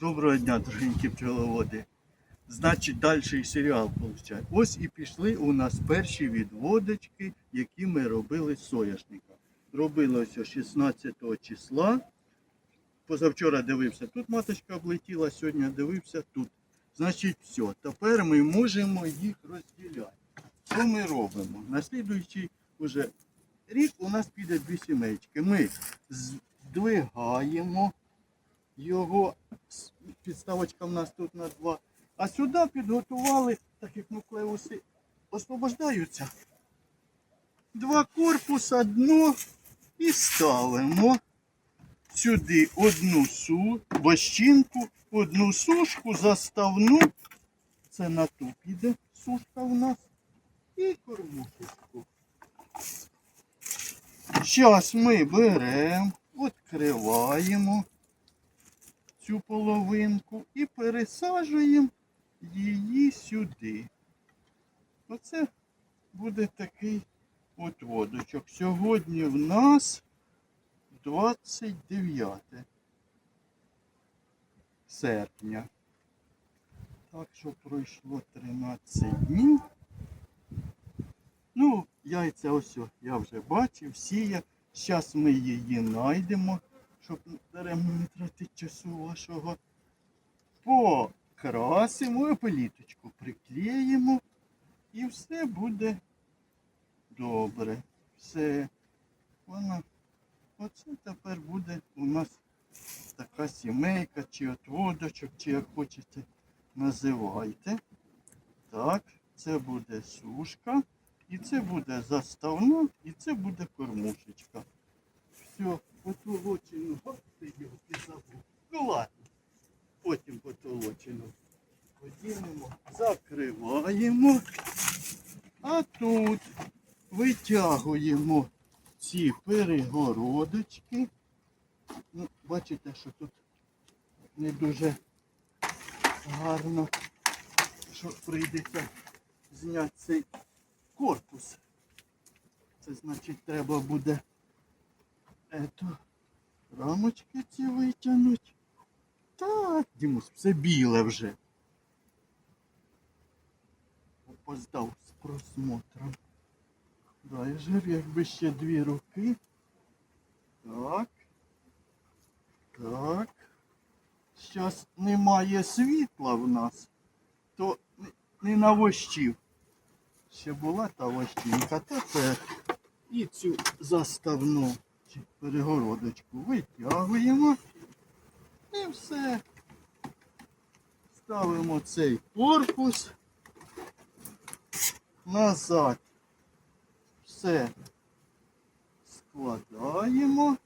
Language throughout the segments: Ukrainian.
Доброго дня, дорогенькі пчеловоди. Значить, далі серіал виходить. Ось і пішли у нас перші відводочки, які ми робили з соняшника. Робили ось 16 числа. Позавчора дивився, тут маточка облетіла, сьогодні дивився тут. Значить, все. Тепер ми можемо їх розділяти. Що ми робимо? На слідуючий уже рік у нас піде дві сімейки. Ми здвигаємо його підставочка в нас тут на два. А сюди підготували, так як нуклеуси освобождаються. Два корпуса, дно і ставимо сюди одну су, бощинку, одну сушку, заставну. Це на ту піде сушка в нас. І кормушечку. Зараз ми беремо, відкриваємо цю половинку і пересаджуємо її сюди. Оце буде такий от водочок. Сьогодні в нас 29 серпня. Так що пройшло 13 днів. Ну, яйця ось я вже бачив, сія. Зараз ми її знайдемо, щоб даремно не тратити часу вашого. Покрасимо, опеліточку приклеїмо і все буде добре. Все. Вона. Оце тепер буде у нас така сімейка, чи отводочок, чи як хочете називайте. Так, це буде сушка. І це буде заставна, і це буде кормушечка. Все, потолочену. Оп, ти його ти. Ну ладно. Потім потолочену. Поділимо, закриваємо. А тут витягуємо ці перегородочки. Ну, бачите, що тут не дуже гарно, що прийдеться зняти цей корпус. Це значить треба буде ето, рамочки ці витягнути. Так, Дімус, все біле вже. Опоздав з просмотром. Дай жир, якби ще дві руки. Так. Так. Зараз немає світла в нас, то не- не навощів. Ще була та вощинка, тепер і цю заставну чи перегородочку витягуємо. І все. Ставимо цей корпус назад. Все складаємо.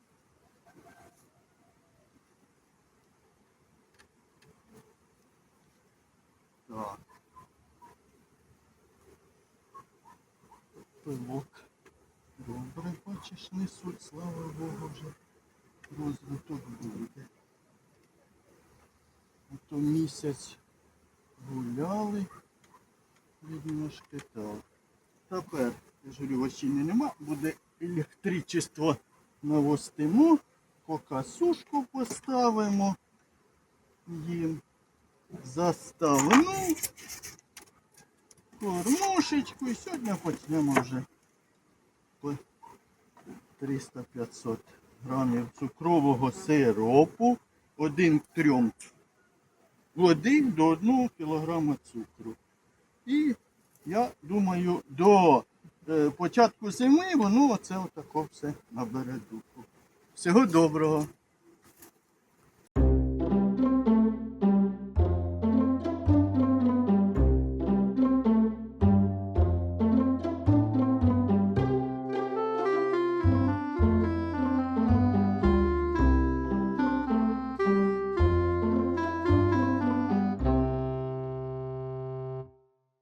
Так. Пилок. Бачиш, несуть, слава Богу, вже розвиток буде. А то місяць гуляли, відножки так. Тепер, я ж говорю, вощини нема, буде електричество навостимо, поки сушку поставимо їм. Заставну кормушечку і сьогодні почнемо вже 300-500 грамів цукрового сиропу, один к трьом води до 1 кілограма цукру. І я думаю, до е, початку зими воно оце отако все набере духу. Всього доброго!